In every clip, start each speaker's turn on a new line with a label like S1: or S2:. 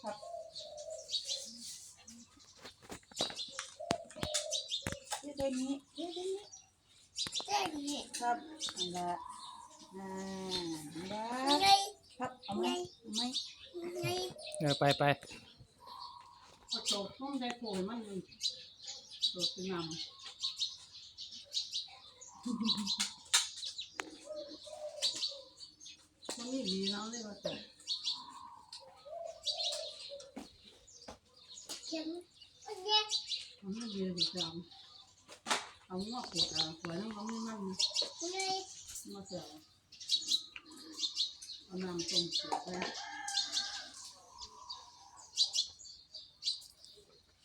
S1: ครับนี่ตัวนี้นี่ตัวนี้
S2: เจ๊ดี
S1: ครับอันละอ่าอันละครับเอาไหมเอาไหม
S3: เออไปไป
S1: เอโจทย์ต้องได้โผล่มันเลยโจทย์เป็นนำมันนี่ดีนะเลยว่าแต่
S2: เข็มโอเค
S1: มันไม่ดีดีจังเอาหัวขวดอะขวดน้ำมันไม่มัน
S2: ไง
S1: มาเสียเอาน้ำต้มเสียแล้ว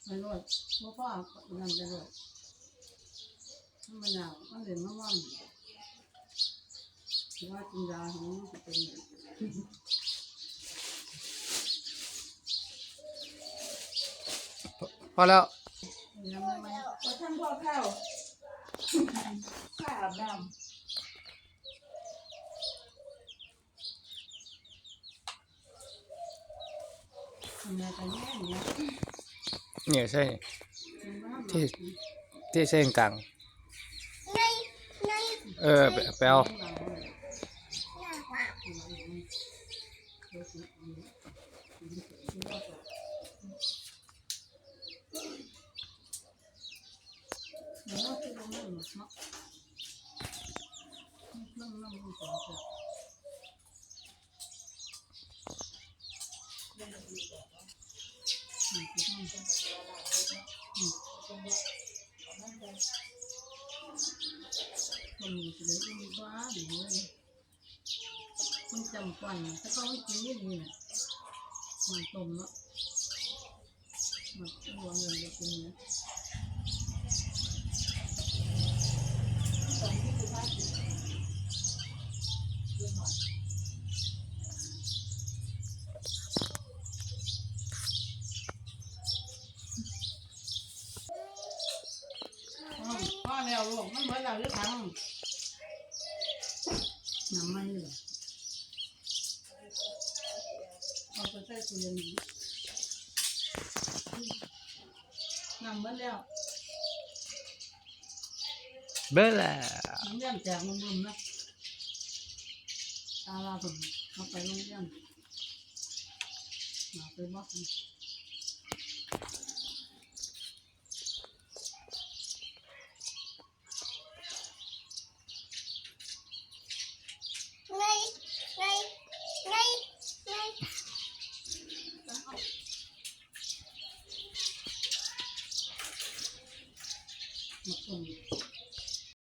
S1: ไปรถพ่อพ่อเอาน้ำไปรถมันไม่ยาวมันเด่นมากวันว่ากินยาของมันเป็นอย่าง
S3: พอแล้ว
S1: นี้ไม่ไม่ก็ท่านพ่อข้าวข้าวอาบน้ำทำไมกันแน่เนี่ย
S3: เนี่ยใช่ที่ที่เส้นกลาง
S2: ไงไง
S3: เออไปไปเอา
S2: หน้าว่า
S1: มันจำปันถ้าเขาไม่กินนี่นี่นะมันต้มเนาะมันรวมเงินไปกินนะ พ่อแล้วลูกมันเหมือนเราหรือทังน้ำมันนี่หละเอาไปใส่ตู้เย็นนี้น้ำมันแล้ว
S3: เบ้อละ
S1: น้ำเลี้ยงแจกมันบุ่มนะตาลาผมเอาไปโรงเรียนมาไปบอกมัน
S2: ไงไงไงไง
S1: มาต้ม